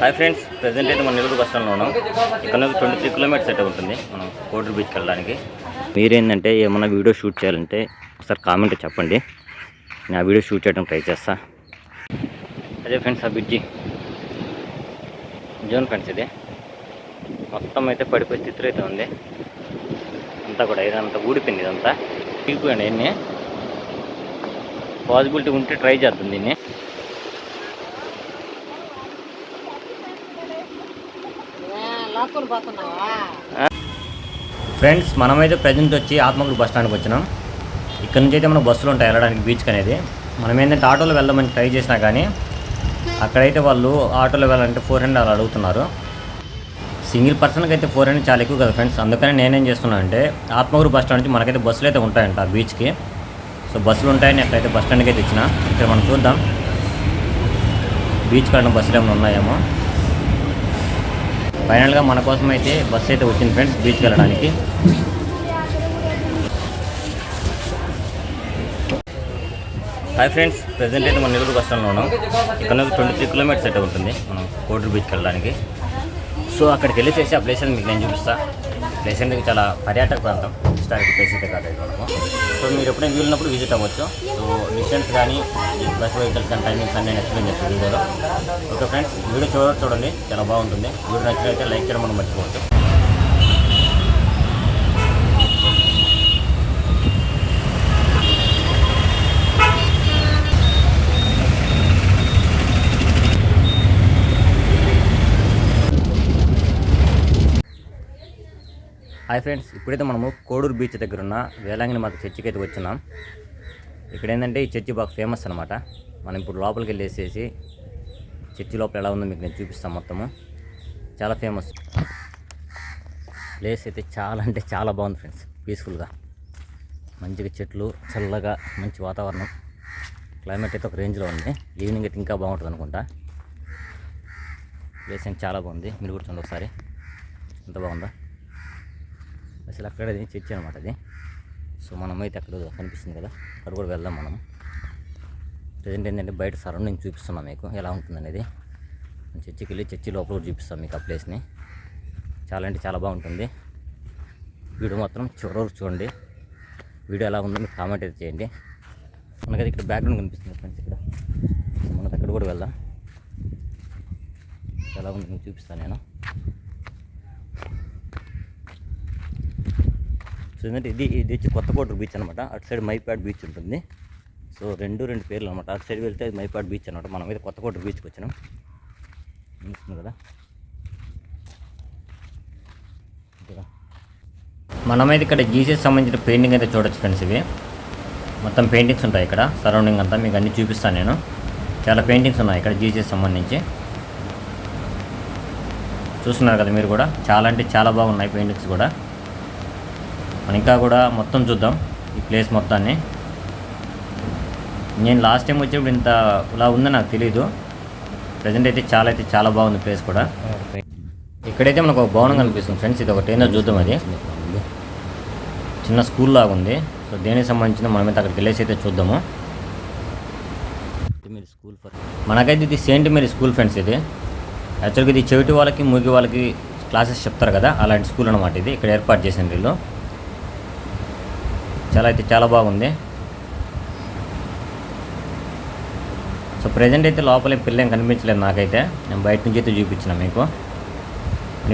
Hi friends present అయితే మన Nellore bus స్టాండ్లో ఉన్నాం. ఇక్కడ నుంచి ట్వంటీ త్రీ కిలోమీటర్స్ అయితే ఉంటుంది మనం కోటూరు బీచ్కి వెళ్ళడానికి. మీరేంటంటే ఏమన్నా వీడియో షూట్ చేయాలంటే ఒకసారి కామెంట్ చెప్పండి. నేను ఆ వీడియో షూట్ చేయడం ట్రై చేస్తా. అదే ఫ్రెండ్స్ ఆ బ్రిడ్జి. జోన్ ఫ్రెండ్స్ ఇది. మొత్తం అయితే పడిపోయే స్థితిలో అయితే ఉంది. అంతా కూడా ఇదంతా ఊడిపోయింది ఇదంతా. తీసుకోండి ఎన్ని పాసిబిలిటీ ఉంటే ట్రై చేద్దాం దీన్ని. ఫ్రెండ్స్ మనమైతే ప్రజెంట్ వచ్చి ఆత్మకూరు బస్ స్టాండ్కి వచ్చినాం. ఇక్కడ నుంచి అయితే మన బస్సులు ఉంటాయి వెళ్ళడానికి బీచ్కి అనేది? మనం ఏంటంటే ఆటోలో వెళ్దామని ట్రై చేసినా కానీ అక్కడైతే వాళ్ళు ఆటోలో వెళ్ళాలంటే ఫోర్ హండ్రెడ్ అలా అడుగుతున్నారు. సింగిల్ పర్సన్కి అయితే ఫోర్ హండ్రెడ్ చాలా ఎక్కువ కదా ఫ్రెండ్స్ అందుకని నేనేం చేస్తున్నాను అంటే ఆత్మకూరు బస్ స్టాండ్ నుంచి మనకైతే బస్సులు అయితే ఉంటాయంట బీచ్కి సో బస్సులు ఉంటాయని ఎక్కడైతే బస్ స్టాండ్కి అయితే ఇచ్చిన. ఇక్కడ మనం చూద్దాం. బీచ్ కాడ బస్సులు ఏమైనా ఉన్నాయేమో. ఫైనల్గా మన కోసం అయితే బస్సు అయితే వచ్చింది ఫ్రెండ్స్ బీచ్కి వెళ్ళడానికి. హాయ్ ఫ్రెండ్స్ ప్రజెంట్ అయితే మన నెల్లూరు బస్ స్టాండ్లో ఉన్నాం. ఇక్కడ నుంచి ట్వంటీ త్రీ కిలోమీటర్స్ అయితే ఉంటుంది మనం కోటూరు బీచ్కి వెళ్ళడానికి. సో అక్కడికి వెళ్ళేసేసి ఆ ప్లేస్ మీకు నేను చూపిస్తాను ప్లేస్ అనేది చాలా పర్యాటక ప్రాంతం. హిస్టారిక్ ప్లేస్ అయితే కాదు మనము. సో మీరు ఎప్పుడైనా వీలున్నప్పుడు విజిట్ అవ్వచ్చు. సో డిస్టెన్స్ కానీ బస్ వెహికల్స్ కానీ టైమింగ్స్ అన్ని నేను ఎక్స్ప్లెయిన్ చేస్తాను వీడియోలో. ఓకే ఫ్రెండ్స్ వీడియో చూడ చూడండి. చాలా బాగుంటుంది. వీడియో నచ్చినట్లయితే లైక్ చేయడం మనం మర్చిపోవచ్చు హాయ్ ఫ్రెండ్స్ ఇప్పుడైతే మనము కోడూరు బీచ్ దగ్గర ఉన్న వేలాంగిని మాత చర్చికి అయితే వచ్చినాం. ఇక్కడ ఏంటంటే ఈ చర్చి బాగా ఫేమస్ అనమాట మనం ఇప్పుడు లోపలికి వెళ్ళేసేసి చర్చి లోపల ఎలా ఉందో మీకు నేను చూపిస్తాను మొత్తము. చాలా ఫేమస్. ప్లేస్ అయితే చాలా అంటే చాలా బాగుంది ఫ్రెండ్స్ పీస్ఫుల్గా. మంచిగా చెట్లు చల్లగా మంచి వాతావరణం. క్లైమేట్ అయితే ఒక రేంజ్లో ఉంది. ఈవినింగ్ అయితే ఇంకా బాగుంటుంది అనుకుంటా. ప్లేస్ అయితే చాలా బాగుంది. మీరు కూడా చూడండి ఒకసారి. ఎంత బాగుందా. అసలు అక్కడ చర్చి అనమాట అది. సో మనమైతే అక్కడ కనిపిస్తుంది కదా. అక్కడ కూడా వెళ్దాం మనం. ప్రజెంట్ ఏంటంటే బయట సరౌండింగ్ చూపిస్తున్నాం మీకు. ఎలా ఉంటుందనేది మనం చర్చికి వెళ్ళి చర్చి లోపల చూపిస్తాం మీకు ఆ ప్లేస్ని. చాలా అంటే చాలా బాగుంటుంది. వీడియో మాత్రం చివరి చూడండి. వీడియో ఎలా ఉందో మీరు కామెంట్ అయితే చేయండి. మనకైతే ఇక్కడ బ్యాక్గ్రౌండ్ కనిపిస్తుంది ఫ్రెండ్స్ ఇక్కడ. మనకి అక్కడ కూడా వెళ్దాం. ఎలా ఉంది చూపిస్తాను నేను. సో ఏంటంటే ఇది ఇది వచ్చి కొత్తకోట బీచ్ అనమాట అటు సైడ్ మైపాడ్ బీచ్ ఉంటుంది. సో రెండు రెండు పేర్లు అనమాట అటు సైడ్ వెళ్తే అది మైపాడ్ బీచ్ అనమాట మనం అయితే కొత్తకోట బీచ్కి వచ్చినాం. కనిపిస్తుంది కదా? మనమైతే ఇక్కడ జీసస్ సంబంధించిన పెయింటింగ్ అయితే చూడొచ్చు ఫ్రెండ్స్ ఇవి. మొత్తం పెయింటింగ్స్ ఉంటాయి ఇక్కడ. సరౌండింగ్ అంతా మీకు అన్నీ చూపిస్తాను నేను. చాలా పెయింటింగ్స్ ఉన్నాయి ఇక్కడ జీసస్ సంబంధించి. చూస్తున్నారు కదా మీరు కూడా? చాలా అంటే చాలా బాగున్నాయి పెయింటింగ్స్ కూడా. మనం ఇంకా కూడా మొత్తం చూద్దాం ఈ ప్లేస్ మొత్తాన్ని. నేను లాస్ట్ టైం వచ్చేప్పుడు ఇంత ఇలా ఉందో నాకు తెలియదు ప్రజెంట్ అయితే చాలా అయితే చాలా బాగుంది ప్లేస్ కూడా. ఇక్కడైతే మనకు ఒక భవనం కనిపిస్తుంది ఫ్రెండ్స్ ఇది ఒకటి ఏందో చూద్దాం అది. చిన్న స్కూల్ లాగా ఉంది. సో దేనికి సంబంధించిన మనమైతే అక్కడికి వెళ్ళేసి అయితే చూద్దాము. స్కూల్ మనకైతే ఇది సెయింట్ మేరీ స్కూల్ ఫ్రెండ్స్ ఇది. యాక్చువల్గా ఇది చెవిటి వాళ్ళకి మూగి వాళ్ళకి క్లాసెస్ చెప్తారు కదా అలాంటి స్కూల్ అనమాట ఇది. ఇక్కడ ఏర్పాటు చేసిన వీళ్ళు. చాలా అయితే చాలా బాగుంది. సో ప్రజెంట్ అయితే లోపల పిల్ల కనిపించలేదు నాకైతే. నేను బయట నుంచి అయితే చూపించిన మీకు.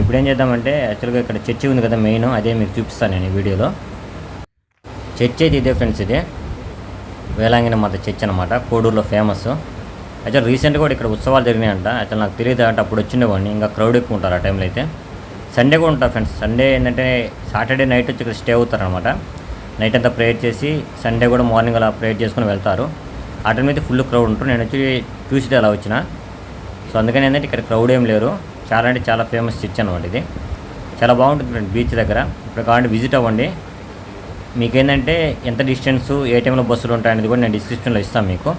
ఇప్పుడు ఏం చేద్దామంటే యాక్చువల్గా ఇక్కడ చర్చి ఉంది కదా మెయిన్ అదే మీకు చూపిస్తాను నేను ఈ వీడియోలో. చర్చ్ అయితే ఇదే ఫ్రెండ్స్ ఇది. వేలాంగిన మాత చర్చ్ అనమాట కోడూరులో ఫేమస్ యాక్చువల్ రీసెంట్గా కూడా ఇక్కడ ఉత్సవాలు జరిగినాయంట. యాక్చువల్ నాకు తెలియదు అంటే అప్పుడు వచ్చిండేవాడిని ఇంకా క్రౌడ్ ఎక్కువ ఉంటారు ఆ టైంలో అయితే. సండే కూడా ఉంటారు ఫ్రెండ్స్. సండే ఏంటంటే సాటర్డే నైట్ వచ్చి ఇక్కడ స్టే అవుతారనమాట నైట్ అంతా ప్రేయర్ చేసి సండే కూడా మార్నింగ్ అలా ప్రేయర్ చేసుకుని వెళ్తారు. ఆ టైం అయితే ఫుల్ క్రౌడ్ ఉంటారు. నేను వచ్చి ట్యూస్డే అలా వచ్చిన. సో అందుకని ఏంటంటే ఇక్కడ క్రౌడ్ ఏం లేరు. చాలా అంటే చాలా ఫేమస్ చర్చ్ అనమాట ఇది. చాలా బాగుంటుంది ఫ్రెండ్ బీచ్ దగ్గర. ఇప్పుడు కావాలంటే విజిట్ అవ్వండి. మీకేంటంటే ఎంత డిస్టెన్స్ ఏ టైంలో బస్సులు ఉంటాయనేది కూడా నేను డిస్క్రిప్షన్లో ఇస్తాను మీకు.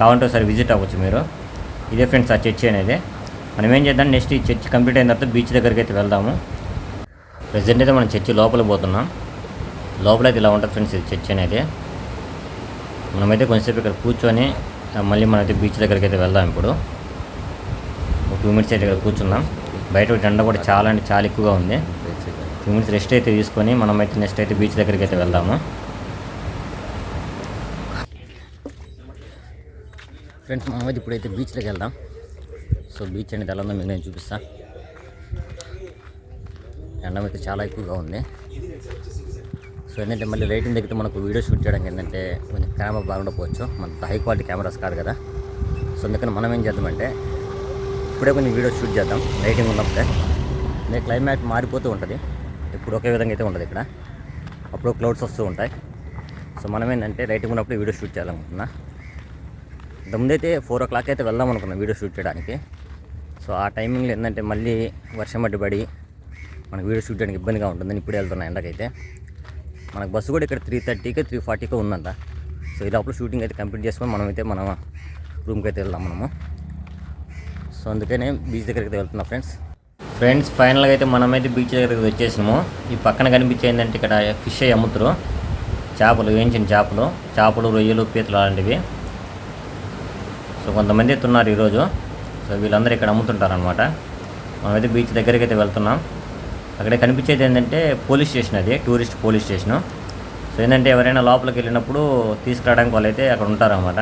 కావాలంటే ఒకసారి విజిట్ అవ్వచ్చు మీరు. ఇదే ఫ్రెండ్స్ ఆ చర్చి అనేది. మనం ఏం చేద్దాం? నెక్స్ట్ ఈ చర్చ్ కంప్లీట్ అయిన తర్వాత బీచ్ దగ్గరికి అయితే వెళ్దాము. ప్రజెంట్ అయితే మనం చర్చి లోపల పోతున్నాం. లోపల అయితే ఇలా ఉంటుంది ఫ్రెండ్స్ ఇది చర్చ్ అనేది. మనమైతే కొంచెంసేపు ఇక్కడ కూర్చొని మళ్ళీ మనమైతే బీచ్ దగ్గరికి అయితే వెళ్దాం ఇప్పుడు. టూ మినిట్స్ అయితే ఇక్కడ కూర్చున్నాం. బయట ఎండ కూడా చాలా అంటే చాలా ఎక్కువగా ఉంది. టూ మినిట్స్ రెస్ట్ అయితే తీసుకొని మనమైతే నెక్స్ట్ అయితే బీచ్ దగ్గరికి అయితే వెళ్దాము. ఫ్రెండ్స్ మనం అయితే ఇప్పుడైతే బీచ్లోకి వెళ్దాం. సో బీచ్ అనేది ఎలా ఉందో మీకు నేను చూపిస్తాను ఎండం అయితే చాలా ఎక్కువగా ఉంది. ఏంటంటే మళ్ళీ లైటింగ్ దగ్గర మనకు వీడియో షూట్ చేయడానికి ఏంటంటే కొంచెం కెమెరా బాగుండకపోవచ్చు. మన హై క్వాలిటీ కెమెరాస్ కాదు కదా. సో అందుకని మనం ఏం చేద్దామంటే ఇప్పుడే కొంచెం వీడియో షూట్ చేద్దాం. లైటింగ్ ఉన్నప్పుడే. అంటే క్లైమేట్ మారిపోతూ ఉంటుంది. ఇప్పుడు ఒకే విధంగా అయితే ఉండదు ఇక్కడ. అప్పుడు క్లౌడ్స్ వస్తూ ఉంటాయి. సో మనం ఏంటంటే లైటింగ్ ఉన్నప్పుడు వీడియో షూట్ చేయాలనుకుంటున్నా. ఇంతకుముందైతే ఫోర్ ఓ క్లాక్ అయితే వెళ్దాం అనుకున్నాం వీడియో షూట్ చేయడానికి. సో ఆ టైమింగ్లో ఏంటంటే మళ్ళీ వర్షం అడ్డు పడి మనకు వీడియో షూట్ చేయడానికి ఇబ్బందిగా ఉంటుందని ఇప్పుడే వెళ్తున్నాను ఎండకైతే. మనకు బస్సు కూడా ఇక్కడ త్రీ థర్టీకి త్రీ ఫార్టీకి ఉందంట. సో ఈ లోపల షూటింగ్ అయితే కంప్లీట్ చేసుకొని మనమైతే మనం రూమ్కి అయితే వెళ్దాం మనము. సో అందుకనే బీచ్ దగ్గరికి అయితే ఫ్రెండ్స్ ఫ్రెండ్స్ ఫైనల్గా అయితే మనమైతే బీచ్ దగ్గరికి వచ్చేసినాము. ఈ పక్కన కనిపించే ఏంటంటే ఇక్కడ ఫిష్ అయ్యి అమ్ముతారు. చేపలు వేయించిన చేపలు? చేపలు రొయ్యలు పీతలు అలాంటివి. సో కొంతమంది అయితే ఉన్నారు ఈరోజు. సో వీళ్ళందరూ ఇక్కడ అమ్ముతుంటారు అనమాట మనమైతే బీచ్ దగ్గరికి అయితే వెళ్తున్నాం. అక్కడ కనిపించేది ఏంటంటే పోలీస్ స్టేషన్ అది టూరిస్ట్ పోలీస్ స్టేషను. సో ఏంటంటే ఎవరైనా లోపలికి వెళ్ళినప్పుడు తీసుకురావడానికి వాళ్ళైతే అక్కడ ఉంటారన్నమాట.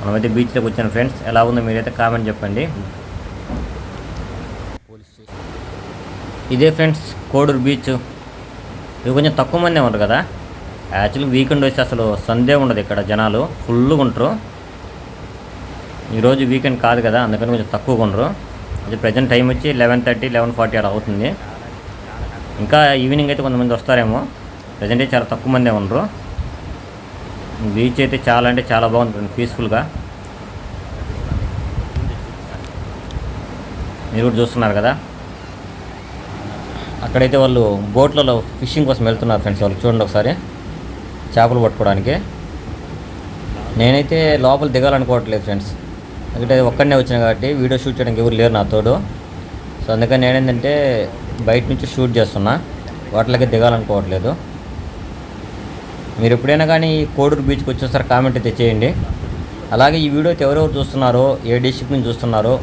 మనమైతే బీచ్లోకి వచ్చిన ఫ్రెండ్స్. ఎలా ఉందో మీరైతే కామెంట్ చెప్పండి. ఇదే ఫ్రెండ్స్ కోడూరు బీచ్. ఇది కొంచెం తక్కువ మంది ఉంటారు కదా. యాక్చువల్గా వీకెండ్ వచ్చి అసలు సందే ఉండదు ఇక్కడ జనాలు. ఫుల్గా ఉంటారు ఈరోజు వీకెండ్ కాదు కదా అందుకని కొంచెం తక్కువగా ఉండరు అది ప్రజెంట్ టైం వచ్చి లెవెన్ థర్టీ లెవెన్ ఫార్టీ అలా అవుతుంది. ఇంకా ఈవినింగ్ అయితే కొంతమంది వస్తారేమో. ప్రజెంట్ అయితే చాలా తక్కువ మందే ఉండరు. బీచ్ అయితే చాలా అంటే చాలా బాగుంటుంది పీస్ఫుల్గా మీరు కూడా చూస్తున్నారు కదా. అక్కడైతే వాళ్ళు బోట్లలో ఫిషింగ్ కోసం వెళ్తున్నారు ఫ్రెండ్స్ వాళ్ళు. చూడండి ఒకసారి. చేపలు పట్టుకోవడానికి. నేనైతే లోపల దిగాలనుకోవట్లేదు ఫ్రెండ్స్. ఎందుకంటే ఒక్కడనే వచ్చిన కాబట్టి వీడియో షూట్ చేయడానికి ఎవరు లేరు నా తోడు. సో అందుకని నేనేంటంటే బయట నుంచి షూట్ చేస్తున్నా. వాటిలోకి దిగాలనుకోవట్లేదు. మీరు ఎప్పుడైనా కానీ కోడూరు బీచ్కి వచ్చేసారి కామెంట్ అయితే చేయండి. అలాగే ఈ వీడియో ఎవరెవరు చూస్తున్నారో ఏ డిస్ట్రిక్ట్ నుంచి చూస్తున్నారో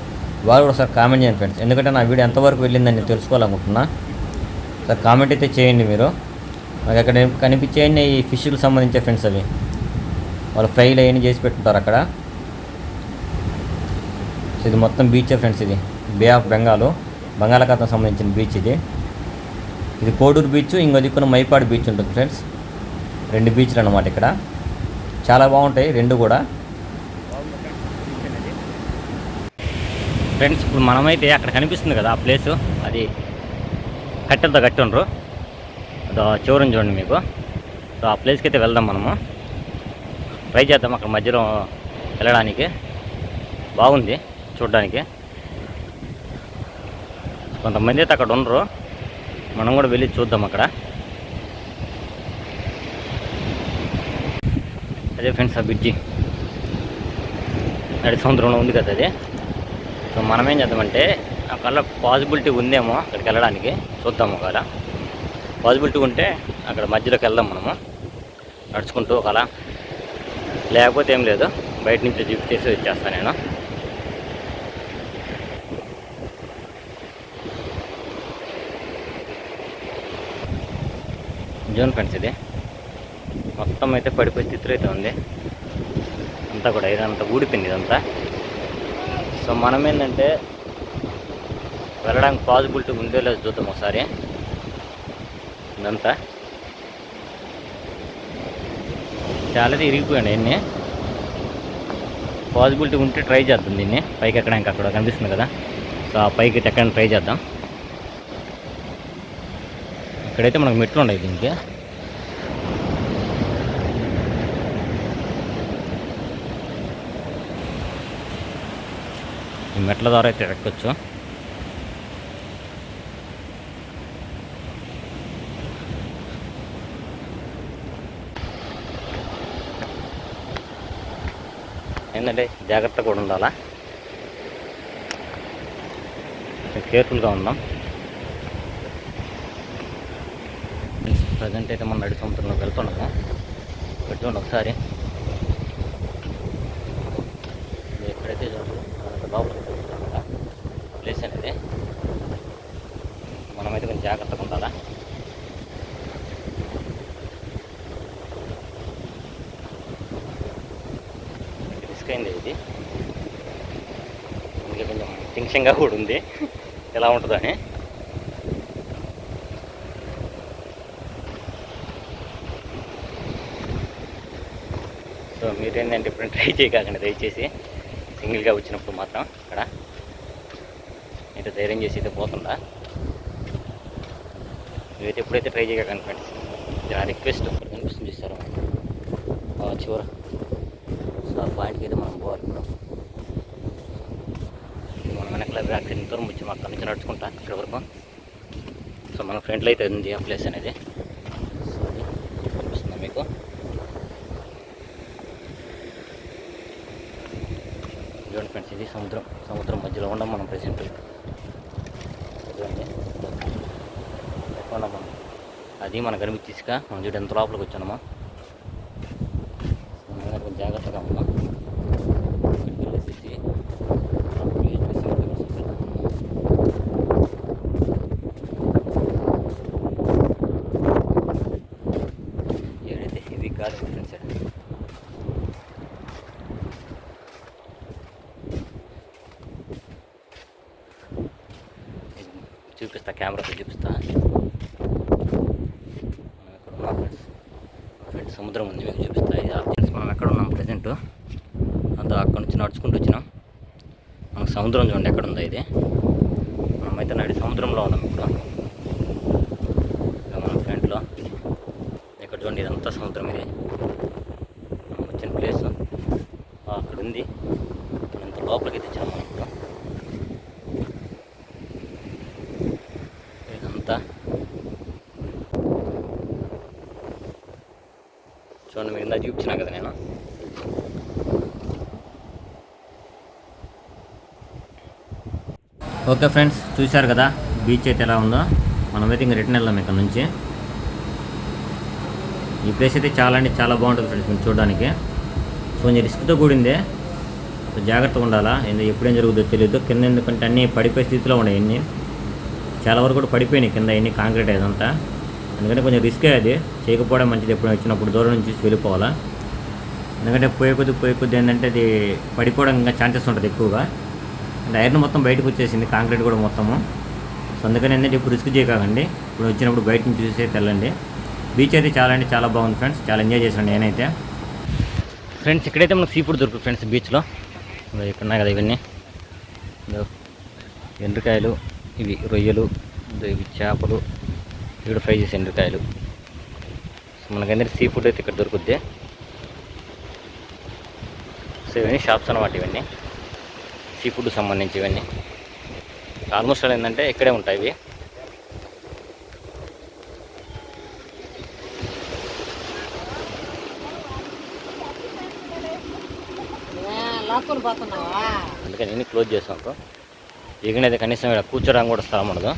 వాళ్ళు కూడా ఒకసారి కామెంట్ చేయండి ఫ్రెండ్స్. ఎందుకంటే నా వీడియో ఎంతవరకు వెళ్ళిందని నేను తెలుసుకోవాలనుకుంటున్నా. సార్ కామెంట్ అయితే చేయండి మీరు. నాకు అక్కడ కనిపించేయండి ఈ ఫిష్కి సంబంధించే ఫ్రెండ్స్ అవి. వాళ్ళు ఫ్రైలు అవన్నీ చేసి పెట్టుంటారు అక్కడ. సో ఇది మొత్తం బీచ్ ఫ్రెండ్స్ ఇది. బే ఆఫ్ బెంగాల్ బంగాళాఖాతం సంబంధించిన బీచ్ ఇది. ఇది కోడూరు బీచ్ ఇంకో దిక్కున మైపాడు బీచ్ ఉంటుంది ఫ్రెండ్స్ రెండు బీచ్లు అన్నమాట ఇక్కడ. చాలా బాగుంటాయి రెండు కూడా. ఫ్రెండ్స్ ఇప్పుడు మనమైతే అక్కడ కనిపిస్తుంది కదా ఆ ప్లేసు అది కట్టెలతో కట్టి ఉండరు. అదో చివరం చూడండి మీకు. సో ఆ ప్లేస్కి అయితే వెళ్దాం మనము. ట్రై చేద్దాం అక్కడ మధ్యలో వెళ్ళడానికి. బాగుంది. చూడడానికి. కొంతమంది అయితే అక్కడ ఉండరు. మనం కూడా వెళ్ళి చూద్దాం అక్కడ. అదే ఫ్రెండ్స్ ఆ బ్రిడ్జి. నడి సముద్రంలో ఉంది కదా అది. సో మనం ఏం చేద్దామంటే అక్కడ పాసిబిలిటీ ఉందేమో అక్కడికి వెళ్ళడానికి చూద్దాము ఒకవేళ. పాసిబిలిటీ ఉంటే అక్కడ మధ్యలోకి వెళ్దాం మనము. నడుచుకుంటూ ఒకవేళ లేకపోతే ఏం లేదు. బయట నుంచి జిప్ చేసి వచ్చేస్తాను నేను. జోన్ ఫ్రెండ్స్ ఇది. మొత్తం అయితే పడిపోయే స్థితిలో అయితే ఉంది. అంతా కూడా ఇదంతా ఊడిపోయింది ఇదంతా. సో మనం ఏంటంటే వెళ్ళడానికి పాసిబిలిటీ ఉందో లేదో చూద్దాం ఒకసారి. ఇదంతా. చాలా ఇరిగిపోయాడు ఎన్ని పాసిబిలిటీ ఉంటే ట్రై చేద్దాం దీన్ని. పైకి ఎక్కడానికి అక్కడ కనిపిస్తుంది కదా. సో ఆ పైకి ఎక్కడానికి ట్రై చేద్దాం. ఇక్కడైతే మనకు మెట్లు ఉన్నాయి దీనికి. ఈ మెట్ల ద్వారా అయితే ఎక్కొచ్చు. ఏంటంటే జాగ్రత్త కూడా ఉండాలా? కేర్ఫుల్గా ఉందాం. ప్రజెంట్ అయితే మనం నడి సముద్రంలోకి వెళ్తున్నాము. పెట్టుకోండి ఒకసారి. ఎక్కడైతే చూడండి లోపలికి వెళ్తున్నాం జాగ్రత్తగా ఉండాలా? రిస్క్ అయింది ఇది. అందుకే కొంచెం టెన్షన్గా కూడా ఉంది. ఎలా ఉంటుందని సో మీరేంటంటే ఇప్పుడు ట్రై చేయకండి దయచేసి. సింగిల్గా వచ్చినప్పుడు మాత్రం ఇక్కడ అయితే ధైర్యం చేసి అయితే పోతుందా? మీరైతే ఎప్పుడైతే ట్రై చేయగా ఫ్రెండ్స్ ఇది నా రిక్వెస్ట్ కనిపిస్తుంది సార్ చివర. సో ఆ పాయింట్కి అయితే మనం పోవాలి ఇప్పుడు. మనం మనం వెనకాల బ్యాక్ దూరం వచ్చి అక్కడి నుంచి నడుచుకుంటా ఇక్కడ వరకు. సో మన ఫ్రెండ్లో అయితే ఉంది ఆ ప్లేస్ అనేది. సో అది కనిపిస్తుందా మీకు? చూడండి ఫ్రెండ్స్ ఇది సముద్రం. సముద్రం మధ్యలో ఉండం మనం ప్రెసెంట్ చూడండి ఎక్కడ అది మన గనిమి తీసుక మనం చూడు ఎంత లోపలికి వచ్చానమ్మా. కొంచెం జాగ్రత్తగా ఉన్నాం వెళ్ళేసేసి ఏడైతే హెవీ గాలి ఫ్రెండ్స్ చూపిస్తా కెమెరాతో చూపిస్తా మనం ఎక్కడ ఉన్నాం ఫ్రెండ్స్ సముద్రం ఉంది మీకు చూపిస్తాయి. ఆప్షన్స్ మనం ఎక్కడ ఉన్నాం ప్రజెంట్ అంతా అక్కడ నుంచి నడుచుకుంటూ వచ్చినాం. మనకు సముద్రం చూడండి ఎక్కడ ఉందో ఇది. మనమైతే నడి సముద్రంలో ఉన్నాం ఇప్పుడు. ఇక మన ఫ్రంట్లో ఇక్కడ చూడండి ఇదంతా సముద్రం ఇది. వచ్చిన ప్లేస్ అక్కడ ఉంది. మనం ఇంత లోపలికి తెచ్చినాం మనం ఇప్పుడు ఇదంతా చూడండి మీరు ఇందా చూపించినా కదా నేను. ఓకే ఫ్రెండ్స్ చూశారు కదా బీచ్ అయితే ఎలా ఉందో. మనమైతే ఇంక రిటర్న్ వెళ్ళాం ఇక్కడ నుంచి. ఈ ప్లేస్ అయితే చాలా అంటే చాలా బాగుంటుంది ఫ్రెండ్స్ మీరు చూడడానికి. సో కొంచెం రిస్క్తో కూడిందే. సో జాగ్రత్తగా ఉండాలా? ఏందో ఎప్పుడేం జరుగుతుందో తెలియదు కింద ఎందుకంటే అన్నీ పడిపోయే స్థితిలో ఉన్నాయి అన్నీ చాలా వరకు కూడా పడిపోయినాయి కింద అన్నీ కాంక్రీట్ అదంతా ఎందుకంటే కొంచెం రిస్కే అది. చేయకపోవడం మంచిది ఎప్పుడు వచ్చినప్పుడు దూరం నుంచి వెళ్ళిపోవాలా. ఎందుకంటే పోయే కొద్ది పోయే కొద్ది ఏంటంటే అది పడిపోవడం ఇంకా ఛాన్సెస్ ఉంటుంది ఎక్కువగా. అంటే ఐరన్ మొత్తం బయటకు వచ్చేసింది కాంక్రీట్ కూడా మొత్తము. సో అందుకని ఏంటంటే ఇప్పుడు రిస్క్ చేయకండి. ఇప్పుడు వచ్చినప్పుడు బయట నుంచి చూసే తెల్లండి బీచ్ అయితే చాలా అంటే చాలా బాగుంది ఫ్రెండ్స్. చాలా ఎంజాయ్ చేశాను నేనైతే. ఫ్రెండ్స్ ఇక్కడైతే మనకు సీ ఫుడ్ దొరుకుతుంది ఫ్రెండ్స్ బీచ్లో. ఇక్కడ ఉన్నాయి కదా ఇవన్నీ. ఎండ్రకాయలు ఇవి రొయ్యలు ఇవి చేపలు. ఇక్కడ ఫ్రై చేసే సో మనకందరికి సీ ఫుడ్ అయితే ఇక్కడ దొరుకుద్ది. సో ఇవన్నీ షాప్స్ అన్నమాట ఇవన్నీ. సీ ఫుడ్ సంబంధించి ఇవన్నీ. ఆల్మోస్ట్ అలా ఏంటంటే ఇక్కడే ఉంటాయి ఇవి. అందుకని ఇన్ని క్లోజ్ చేసాం ఇకనైతే కనీసం ఇక్కడ కూర్చోడానికి కూడా స్థలం ఉండదు.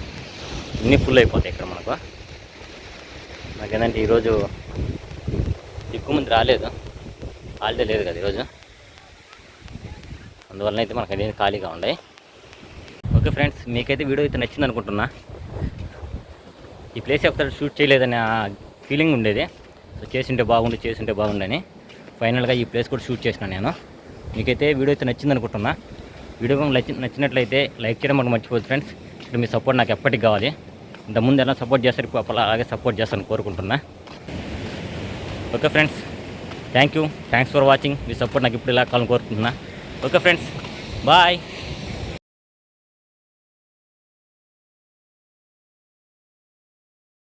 ఇన్ని ఫుల్ అయిపోతాయి ఇక్కడ మనకు. నాకేంటంటే ఈరోజు ఎక్కువ మంది రాలేదు. హాలిడే లేదు కదా ఈరోజు. అందువల్ల అయితే మనకు అనేది ఖాళీగా ఉన్నాయి. ఓకే ఫ్రెండ్స్ మీకైతే వీడియో అయితే నచ్చింది అనుకుంటున్నా. ఈ ప్లేస్ ఒకసారి షూట్ చేయలేదనే ఫీలింగ్ ఉండేది. సో చేసింటే బాగుండు చేసింటే బాగుండని. ఫైనల్గా ఈ ప్లేస్ కూడా షూట్ చేసిన నేను. మీకైతే వీడియో అయితే నచ్చింది అనుకుంటున్నా. వీడియో నచ్చి నచ్చినట్లయితే లైక్ చేయడం మనకు మర్చిపోదు ఫ్రెండ్స్. ఇక్కడ మీ సపోర్ట్ నాకు ఎప్పటికి కావాలి. ఇంతకుముందు ఎలా సపోర్ట్ చేస్తారు ఇప్పుడు అప్పుడు అలాగే సపోర్ట్ చేస్తాను కోరుకుంటున్నా. Okay friends thank you thanks for watching me support నాకు ఇప్పుడు ఇలా కావాలని కోరుకుంటున్నా. Okay friends bye